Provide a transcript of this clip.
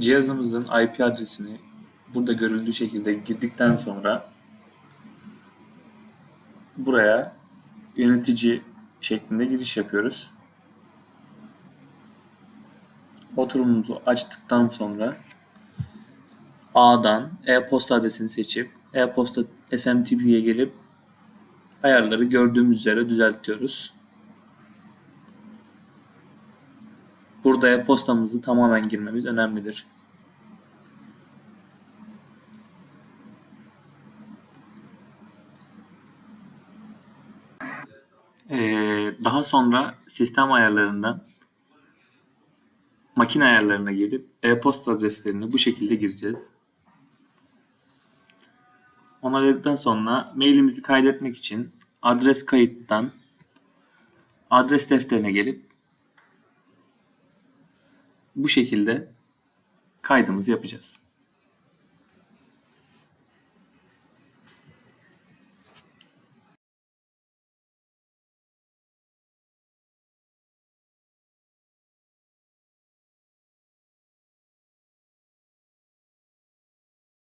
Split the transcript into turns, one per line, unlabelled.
Cihazımızın IP adresini burada görüldüğü şekilde girdikten sonra buraya yönetici şeklinde giriş yapıyoruz. Oturumumuzu açtıktan sonra A'dan e-posta adresini seçip e-posta SMTP'ye gelip ayarları gördüğümüz üzere düzeltiyoruz. Burada e-postamızı tamamen girmemiz önemlidir. Ee, daha sonra sistem ayarlarından makine ayarlarına gelip e-posta adreslerini bu şekilde gireceğiz. Onayladıktan sonra mailimizi kaydetmek için adres kayıttan adres defterine gelip bu şekilde kaydımızı yapacağız.